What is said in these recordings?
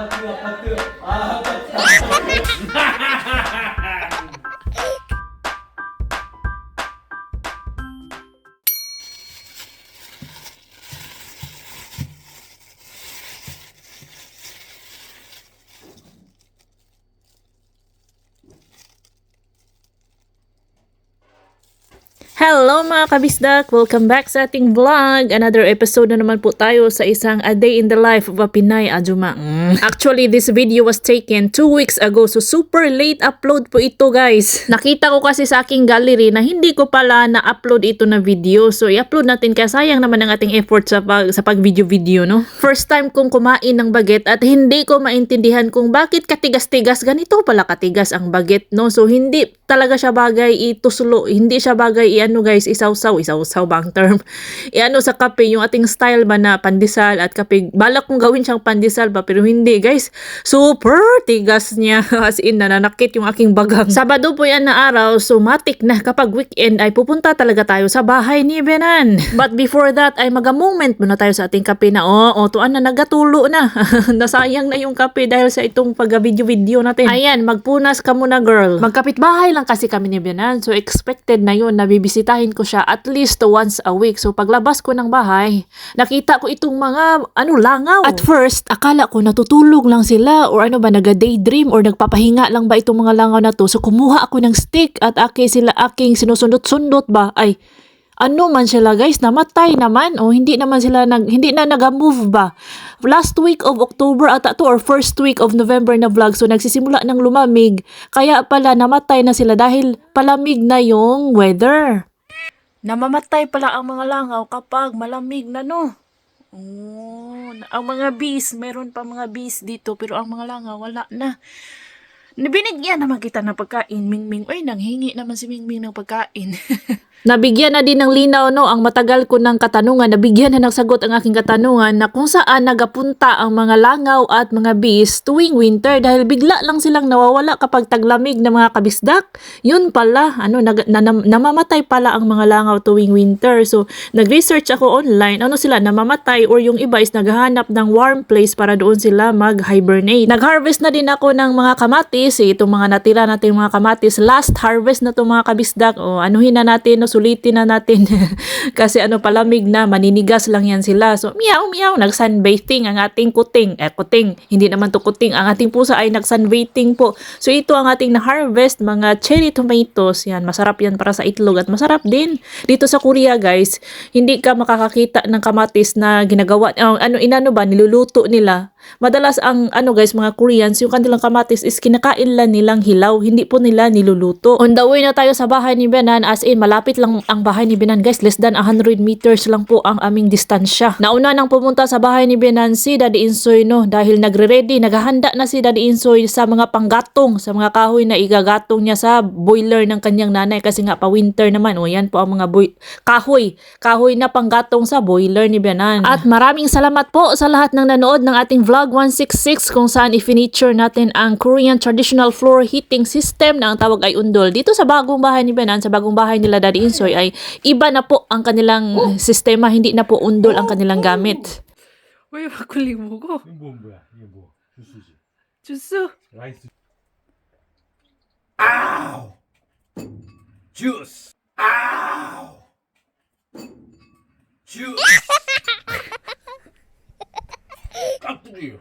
아파트 아파트 아파트 mga kabisdak! Welcome back sa ating vlog. Another episode na naman po tayo sa isang A Day in the Life of a Pinay Ajuma. Mm. Actually, this video was taken two weeks ago so super late upload po ito guys. Nakita ko kasi sa aking gallery na hindi ko pala na-upload ito na video. So i-upload natin kaya sayang naman ang ating effort sa, pag, sa pag-video-video no. First time kong kumain ng baget at hindi ko maintindihan kung bakit katigas-tigas. Ganito pala katigas ang baget no. So hindi talaga siya bagay ituslo. Hindi siya bagay i ano guys, isawsaw, isawsaw ba ang term? Iano sa kape, yung ating style ba na pandesal at kape, balak kong gawin siyang pandesal ba, pero hindi guys, super tigas niya, as in nananakit yung aking bagang. Sabado po yan na araw, so matik na kapag weekend ay pupunta talaga tayo sa bahay ni Benan. But before that ay maga-moment muna tayo sa ating kape na, oh, oh tuan na nagatulo na. Nasayang na yung kape dahil sa itong pag-video-video natin. Ayan, magpunas ka muna girl. Magkapit bahay lang kasi kami ni Benan, so expected na yun na bibisitahin ko siya at least once a week. So paglabas ko ng bahay, nakita ko itong mga ano langaw. At first, akala ko natutulog lang sila or ano ba naga-daydream or nagpapahinga lang ba itong mga langaw na to. So kumuha ako ng stick at aki sila aking sinusundot-sundot ba ay ano man sila guys, namatay naman o hindi naman sila nag hindi na naga-move ba. Last week of October ata to or first week of November na vlog so nagsisimula ng lumamig. Kaya pala namatay na sila dahil palamig na yung weather. Namamatay pala ang mga langaw kapag malamig na no. Oh, ang mga bees, meron pa mga bees dito pero ang mga langaw wala na. Binigyan naman kita ng pagkain, Mingming. Ay, nanghingi naman si Mingming ng pagkain. Nabigyan na din ng linaw no ang matagal ko ng katanungan, nabigyan na ng sagot ang aking katanungan na kung saan nagapunta ang mga langaw at mga bees tuwing winter dahil bigla lang silang nawawala kapag taglamig ng mga kabisdak. Yun pala, ano nag, na, nam- namamatay pala ang mga langaw tuwing winter. So, nag-research ako online, ano sila namamatay or yung iba is naghahanap ng warm place para doon sila mag-hibernate. Nag-harvest na din ako ng mga kamatis, eh, itong mga natira natin mga kamatis. Last harvest na itong mga kabisdak. O, anuhin na natin, sulitin na natin. Kasi ano, palamig na, maninigas lang yan sila. So, meow, meow, nag-sunbathing ang ating kuting. Eh, kuting, hindi naman to kuting. Ang ating pusa ay nag-sunbathing po. So, ito ang ating na-harvest, mga cherry tomatoes. Yan, masarap yan para sa itlog at masarap din. Dito sa Korea, guys, hindi ka makakakita ng kamatis na ginagawa, uh, ano, inano ba, niluluto nila. Madalas ang ano guys mga Koreans yung kanilang kamatis is kinakain lang nilang hilaw hindi po nila niluluto. On the way na tayo sa bahay ni Benan as in malapit lang ang bahay ni Benan guys less than 100 meters lang po ang aming distansya. Nauna nang pumunta sa bahay ni Benan si Daddy Insoy no dahil nagre-ready naghahanda na si Daddy Insoy sa mga panggatong sa mga kahoy na igagatong niya sa boiler ng kanyang nanay kasi nga pa winter naman o yan po ang mga boy- kahoy kahoy na panggatong sa boiler ni Benan. At maraming salamat po sa lahat ng nanood ng ating vlog 166 kung saan i-feature natin ang Korean traditional floor heating system na ang tawag ay undol. Dito sa bagong bahay ni Benan, sa bagong bahay nila Daddy Insoy ay iba na po ang kanilang sistema, hindi na po undol ang kanilang gamit. 왜 막걸리 먹어? 이거 뭐 뭐야 이게 뭐 주스지 주스? 라이스 아우 주스 아우 주스 깍두기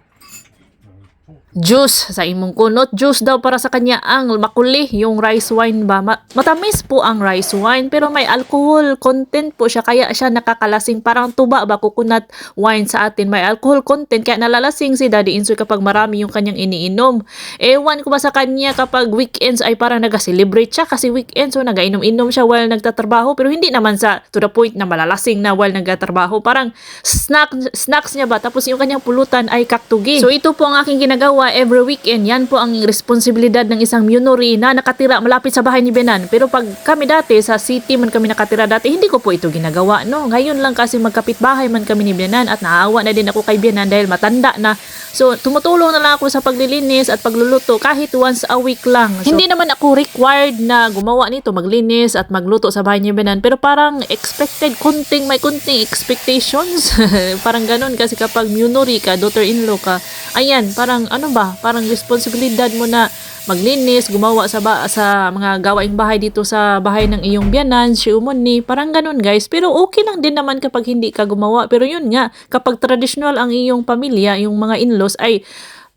Juice sa imong kunot. Juice daw para sa kanya ang makuli, yung rice wine ba. Ma- matamis po ang rice wine pero may alcohol content po siya kaya siya nakakalasing. Parang tuba ba coconut wine sa atin. May alcohol content kaya nalalasing si Daddy Insoy kapag marami yung kanyang iniinom. Ewan ko ba sa kanya kapag weekends ay parang nag-celebrate siya kasi weekends so nagainom-inom siya while nagtatrabaho pero hindi naman sa to the point na malalasing na while nagtatrabaho. Parang snack, snacks niya ba tapos yung kanyang pulutan ay kaktugi. So ito po ang aking ginagawa ginagawa every weekend. Yan po ang responsibilidad ng isang Myunori na nakatira malapit sa bahay ni Benan. Pero pag kami dati sa city man kami nakatira dati, hindi ko po ito ginagawa. No, ngayon lang kasi magkapit bahay man kami ni Benan at naawa na din ako kay Benan dahil matanda na. So, tumutulong na lang ako sa paglilinis at pagluluto kahit once a week lang. So, hindi naman ako required na gumawa nito, maglinis at magluto sa bahay ni Benan. Pero parang expected, kunting, may kunting expectations. parang ganun kasi kapag Myunori ka, daughter-in-law ka, ayan, parang ano ba, parang responsibilidad mo na maglinis, gumawa sa ba- sa mga gawaing bahay dito sa bahay ng iyong biyanan, si Umoni, parang ganun guys. Pero okay lang din naman kapag hindi ka gumawa. Pero yun nga, kapag traditional ang iyong pamilya, yung mga in-laws ay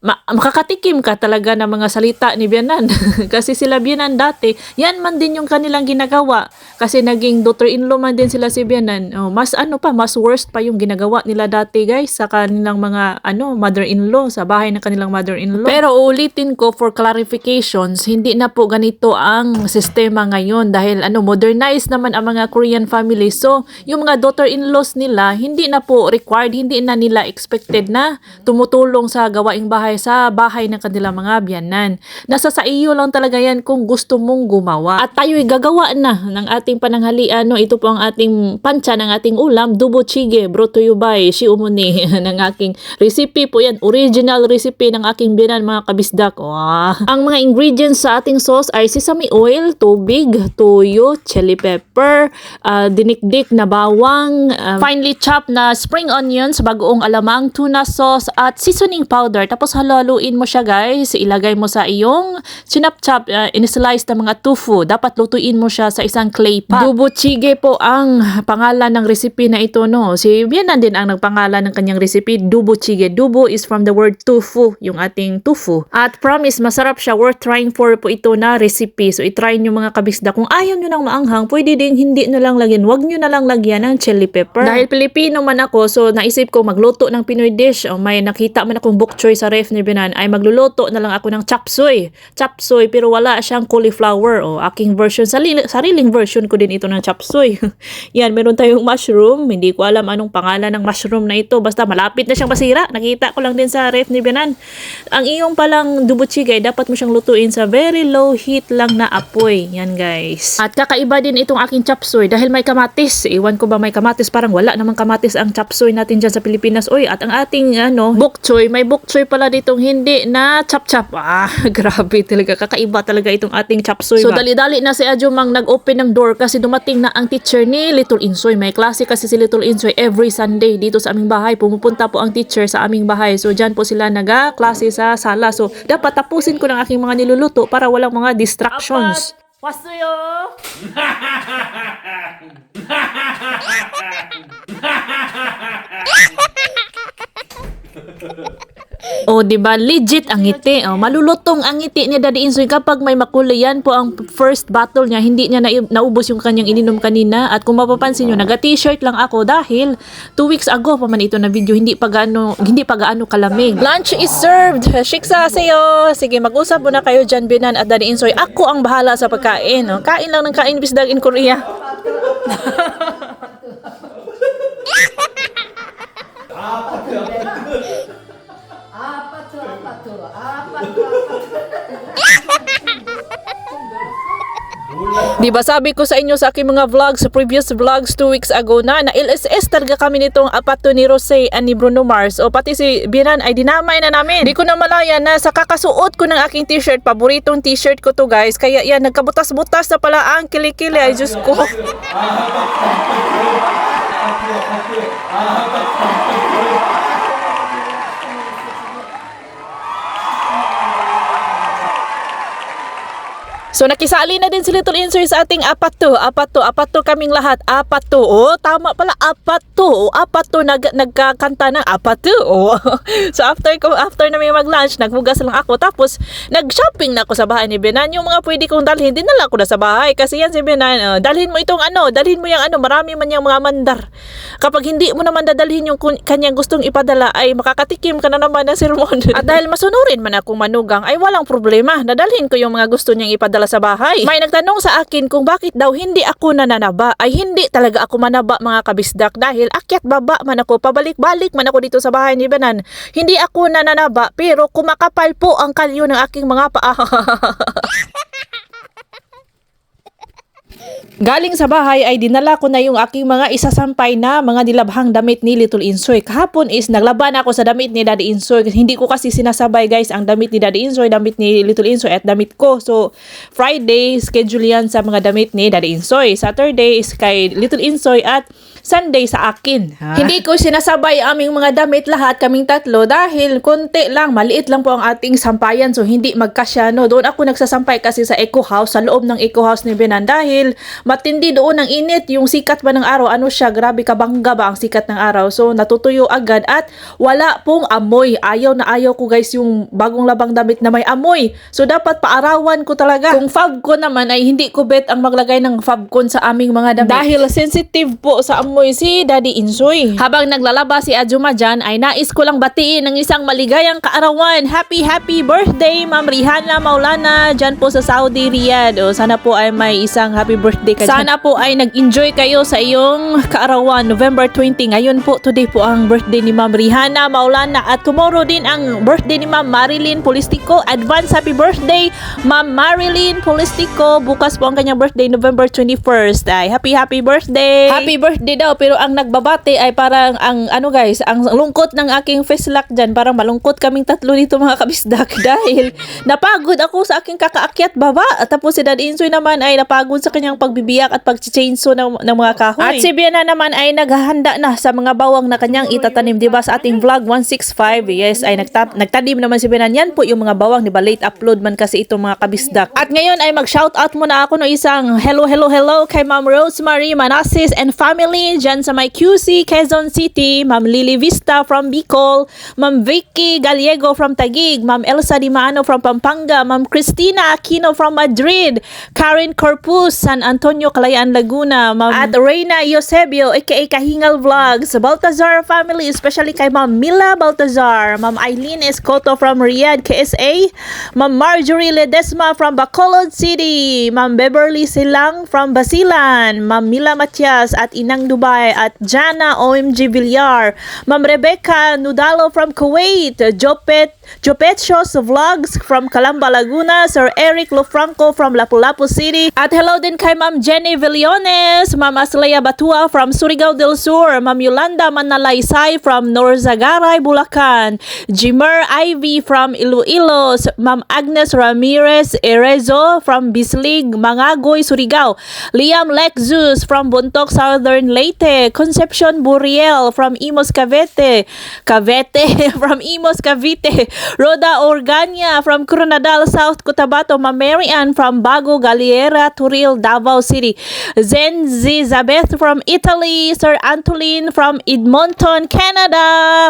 ma- makakatikim ka talaga ng mga salita ni Bianan. Kasi sila Bianan dati, yan man din yung kanilang ginagawa. Kasi naging daughter-in-law man din sila si Bianan. Oh, mas ano pa, mas worst pa yung ginagawa nila dati guys sa kanilang mga ano mother-in-law, sa bahay ng kanilang mother-in-law. Pero ulitin ko for clarifications, hindi na po ganito ang sistema ngayon dahil ano modernized naman ang mga Korean family. So, yung mga daughter-in-laws nila, hindi na po required, hindi na nila expected na tumutulong sa gawaing bahay sa bahay ng kanilang mga biyanan. Nasa sa iyo lang talaga yan kung gusto mong gumawa. At tayo'y gagawa na ng ating pananghalian. No? Ito po ang ating pancha ng ating ulam, dubo chige, brought to you by Shiumuni ng aking recipe po yan. Original recipe ng aking biyanan mga kabisdak. Wow. Ang mga ingredients sa ating sauce ay sesame oil, tubig, toyo, chili pepper, ah, dinikdik na bawang, ah, finely chopped na spring onions, bagoong alamang, tuna sauce, at seasoning powder. Tapos haluin mo siya guys. Ilagay mo sa iyong chinap-chop, uh, in-slice na mga tofu. Dapat lutuin mo siya sa isang clay pot. Dubo chige po ang pangalan ng recipe na ito. No? Si Bianan din ang nagpangalan ng kanyang recipe, dubo chige. Dubo is from the word tofu, yung ating tofu. At promise, masarap siya. Worth trying for po ito na recipe. So, itry nyo mga kabisda. Kung ayaw nyo ng maanghang, pwede din hindi nyo lang lagyan. Huwag nyo na lang lagyan ng chili pepper. Dahil Pilipino man ako, so naisip ko magluto ng Pinoy dish. O may nakita man akong bok choy sa ref ni Binan, ay magluluto na lang ako ng. Chop suey, pero wala siyang cauliflower. O, aking version, sarili, sariling version ko din ito ng chop suey. Yan, meron tayong mushroom. Hindi ko alam anong pangalan ng mushroom na ito. Basta malapit na siyang masira. Nakita ko lang din sa ref ni Binan. Ang iyong palang dubuchigay, dapat mo siyang lutuin sa very low heat lang na apoy. Yan guys. At kakaiba din itong aking chop suey dahil may kamatis. Iwan ko ba may kamatis? Parang wala namang kamatis ang chop suey natin dyan sa Pilipinas. Uy, at ang ating ano, bok choy, may bok choy pala ditong hindi na chop chop. Ah, grabe talaga. Kakaiba talaga itong ating chop suey. So dali-dali na si Ajumang nag-open ng door kasi dumating na ang teacher ni Little Insoy. May klase kasi si Little Insoy every Sunday dito sa aming bahay. Pumupunta po ang teacher sa aming bahay. So dyan po sila nag-klase sa sala. So dapat tapusin ko ng aking mga niluluto para walang mga distractions. 왔어요. O, di ba? Legit ang ngiti. O, malulutong ang ngiti ni Daddy Insoy kapag may makulay yan po ang first battle niya. Hindi niya na, naubos yung kanyang ininom kanina. At kung mapapansin nyo, naga-t-shirt lang ako dahil two weeks ago pa man ito na video. Hindi pa gaano, hindi pa gaano kalamig. Lunch is served. Shiksa sa'yo. Sige, mag-usap muna kayo dyan, Binan at Daddy Insoy. Ako ang bahala sa pagkain. O, kain lang ng kain bisdag in Korea. 아 Di ba sabi ko sa inyo sa aking mga vlogs, previous vlogs two weeks ago na, na LSS talaga kami nitong apato ni Rose and ni Bruno Mars. O pati si Biran ay dinamay na namin. Di ko na malaya na sa kakasuot ko ng aking t-shirt, paboritong t-shirt ko to guys. Kaya yan, nagkabutas-butas na pala ang kilikili. Ay, Diyos ko. So nakisali na din si Little Insoy sa ating apat to, apat to, apat to kaming lahat, apat to. Oh, tama pala, apat to. Oh, apat to nag, nagkakanta ng apat to. Oh. so after ko after na may mag-lunch, naghugas lang ako tapos nag-shopping na ako sa bahay ni Benan. Yung mga pwede kong dalhin, dinala ko na sa bahay kasi yan si Benan, oh, dalhin mo itong ano, dalhin mo yung ano, marami man yung mga mandar. Kapag hindi mo naman dadalhin yung kanyang gustong ipadala ay makakatikim ka na naman ng sermon. At dahil masunurin man akong manugang ay walang problema. Dadalhin ko yung mga gusto niyang ipadala sa bahay. May nagtanong sa akin kung bakit daw hindi ako nananaba. Ay hindi talaga ako manaba mga kabisdak dahil akyat baba man ako, pabalik-balik man ako dito sa bahay ni Benan. Hindi ako nananaba pero kumakapal po ang kalyo ng aking mga paa. Galing sa bahay ay dinala ko na yung aking mga isasampay na mga dilabhang damit ni Little Insoy. Kahapon is naglaban ako sa damit ni Daddy Insoy. Hindi ko kasi sinasabay guys ang damit ni Daddy Insoy, damit ni Little Insoy at damit ko. So Friday, schedule yan sa mga damit ni Daddy Insoy. Saturday is kay Little Insoy at Sunday sa akin. Hindi ko sinasabay aming mga damit lahat kaming tatlo dahil konti lang, maliit lang po ang ating sampayan so hindi magkasya no. Doon ako nagsasampay kasi sa Eco House, sa loob ng Eco House ni Benan dahil matindi doon ang init, yung sikat ba ng araw, ano siya, grabe kabangga ba ang sikat ng araw. So natutuyo agad at wala pong amoy. Ayaw na ayaw ko guys yung bagong labang damit na may amoy. So dapat paarawan ko talaga. Kung fab ko naman ay hindi ko bet ang maglagay ng fab con sa aming mga damit. Dahil sensitive po sa amoy si Daddy Insoy. Habang naglalaba si Ajuma dyan ay nais ko lang batiin ng isang maligayang kaarawan. Happy happy birthday Ma'am Rihanna Maulana dyan po sa Saudi Riyadh. O, sana po ay may isang happy birthday ka dyan. Sana po ay nag-enjoy kayo sa iyong kaarawan November 20. Ngayon po today po ang birthday ni Ma'am Rihanna Maulana at tomorrow din ang birthday ni Ma'am Marilyn Polistico. Advance happy birthday Ma'am Marilyn Polistico. Bukas po ang kanyang birthday November 21st. Ay happy happy birthday. Happy birthday daw pero ang nagbabate ay parang ang ano guys, ang lungkot ng aking face lock dyan. Parang malungkot kaming tatlo dito mga kabisdak dahil napagod ako sa aking kakaakyat baba. At tapos si Dad Insoy naman ay napagod sa kanyang pagbibiyak at pag-chainsaw ng, ng mga kahoy. At si Biana naman ay naghahanda na sa mga bawang na kanyang itatanim. Diba sa ating vlog 165, yes, ay nagta- nagtanim naman si Biana. Yan po yung mga bawang. Diba late upload man kasi itong mga kabisdak. At ngayon ay mag-shoutout muna ako no isang hello, hello, hello kay Ma'am Rosemary Manasis and family dyan sa may QC, Quezon City, Ma'am Lily Vista from Bicol, Ma'am Vicky Gallego from Taguig, Ma'am Elsa Dimano from Pampanga, Ma'am Cristina Aquino from Madrid, Karen Corpus, San Antonio, Kalayaan, Laguna, Ma'am at Reyna Eusebio, aka Kahingal Vlogs, Baltazar family, especially kay Ma'am Mila Baltazar, Ma'am Eileen Escoto from Riyadh, KSA, Ma'am Marjorie Ledesma from Bacolod City, Ma'am Beverly Silang from Basilan, Ma'am Mila Matias at Inang Dubai at Jana OMG Villar, Ma'am Rebecca Nudalo from Kuwait, Jopet Jopetshos Vlogs from Calamba, Laguna, Sir Eric Lofranco from Lapu-Lapu City, at hello din kay Ma'am Jenny Villones, Ma'am Aslea Batua from Surigao del Sur, Ma'am Yolanda Manalaysay from Norzagaray, Bulacan, Jimmer Ivy from Iloilo, Ma'am Agnes Ramirez Erezo from Bislig, Mangagoy, Surigao, Liam Lexus from Buntok, Southern Leyte, Concepcion Buriel from Imos Cavite, Cavite from Imos Cavite, Roda Organia from Coronadal, South Cotabato, Ma'am Mary Ann from Bago Galiera, Turil, Davao City, Zen Zizabeth from Italy, Sir Antolin from Edmonton, Canada.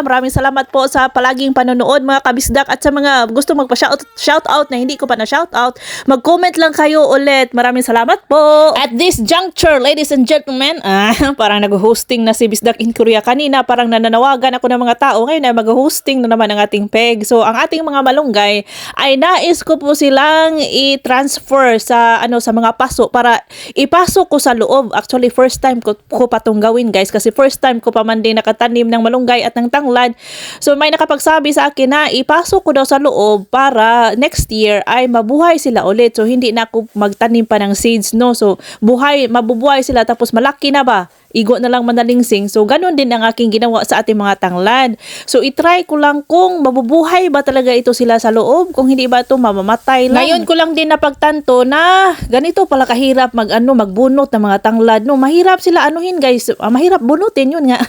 Maraming salamat po sa palaging panonood mga kabisdak at sa mga gusto magpa-shout shout out na hindi ko pa na shout out, mag-comment lang kayo ulit. Maraming salamat po. At this juncture, ladies and gentlemen, ah, parang nag-hosting na si Bisdak in Korea kanina, parang nananawagan ako ng mga tao. Ngayon ay mag-hosting na naman ang ating peg. So, ang ating mga malunggay ay nais ko po silang i-transfer sa ano sa mga paso para ipasok ko sa loob. Actually, first time ko, ko pa tong gawin guys kasi first time ko pa man din nakatanim ng malunggay at ng tanglad. So, may nakapagsabi sa akin na ipasok ko daw sa loob para next year ay mabuhay sila ulit. So, hindi na ako magtanim pa ng seeds, no? So, buhay, mabubuhay sila tapos malaki na ba? Igo na lang manalingsing. So, ganun din ang aking ginawa sa ating mga tanglad. So, itry ko lang kung mabubuhay ba talaga ito sila sa loob. Kung hindi ba ito mamamatay lang. Ngayon ko lang din napagtanto na ganito pala kahirap mag, ano, magbunot ng mga tanglad. No, mahirap sila anuhin guys. Ah, mahirap bunutin yun nga.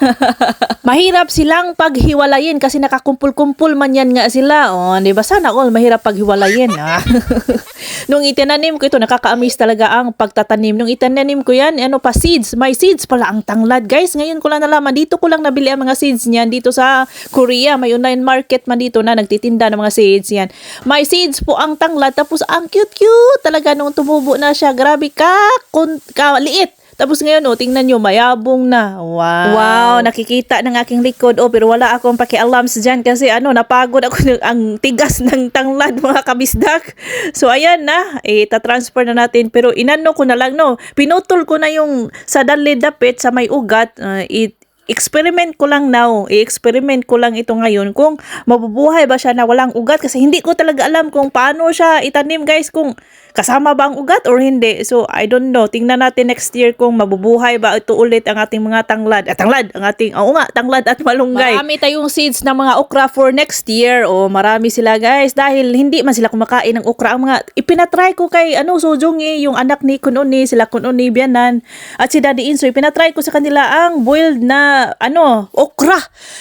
mahirap silang paghiwalayin kasi nakakumpul-kumpul man yan nga sila. Oh, di ba? Sana all mahirap paghiwalayin. Ah. Nung itinanim ko ito, nakaka-amaze talaga ang pagtatanim. Nung itinanim ko yan, ano pa, seeds. May seeds pala ang tanglad. Guys, ngayon ko lang nalaman. Dito ko lang nabili ang mga seeds niyan. Dito sa Korea, may online market man dito na nagtitinda ng mga seeds yan. May seeds po ang tanglad. Tapos, ang cute-cute talaga nung tumubo na siya. Grabe ka, kun, ka liit Tapos ngayon, oh, tingnan nyo, mayabong na. Wow. Wow, nakikita ng aking likod. Oh, pero wala akong pakialams dyan kasi ano, napagod ako ng ang tigas ng tanglad mga kabisdak. So, ayan na. Eh, tatransfer na natin. Pero inano ko na lang, no. Pinutol ko na yung sa dalid dapit sa may ugat. Uh, it, experiment ko lang now, i-experiment ko lang ito ngayon kung mabubuhay ba siya na walang ugat kasi hindi ko talaga alam kung paano siya itanim guys kung kasama ba ang ugat or hindi. So I don't know. Tingnan natin next year kung mabubuhay ba ito ulit ang ating mga tanglad. At tanglad, ang ating, oo nga, tanglad at malunggay. Marami tayong seeds ng mga okra for next year. O marami sila guys dahil hindi man sila kumakain ng okra. Ang mga ipinatry ko kay ano Sojong yung anak ni Kununi, sila Kununi Bianan at si Daddy Insoy. Pinatry ko sa kanila ang boiled na ano, okra.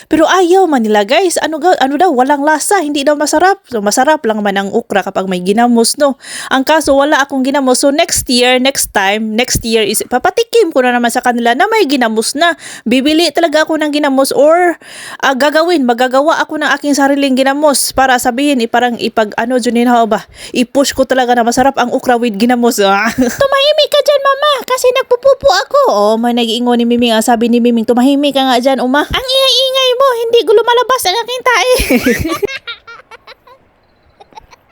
Pero ayaw man nila guys. Ano, ano daw, walang lasa. Hindi daw masarap. So masarap lang man ang okra kapag may ginamos no. Ang kaso wala akong ginamos. So next year, next time, next year is papatikim ko na naman sa kanila na may ginamos na. Bibili talaga ako ng ginamos or ah, gagawin, magagawa ako ng aking sariling ginamos para sabihin, eh, parang ipag ano, Junin ba? I-push ko talaga na masarap ang okra with ginamos. Ah. tumahimik ka dyan, mama, kasi nagpupupo ako. Oh, may nag-iingo ni Miming. Ah, sabi ni Miming, tumahimik ka nga dyan, uma. Ang ingay-ingay mo, hindi ko lumalabas ang aking tae.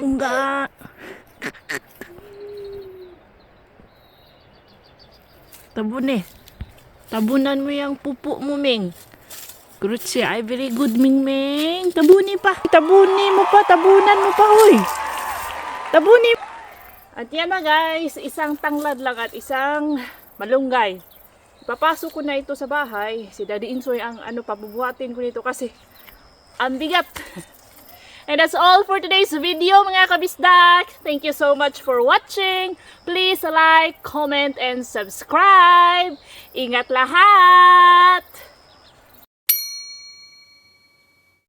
Nga. Tabun eh. Tabunan mo yung pupo mo, Ming. Grutsi, ay very good, Ming Ming. Tabuni pa. Tabuni mo pa, tabunan mo pa, hoy. Tabuni. At yan na guys, isang tanglad lang at isang malunggay. Papasok ko na ito sa bahay. Si Daddy Insoy ang ano pabubuhatin ko nito kasi ang bigat. And that's all for today's video mga kabisdak. Thank you so much for watching. Please like, comment, and subscribe. Ingat lahat!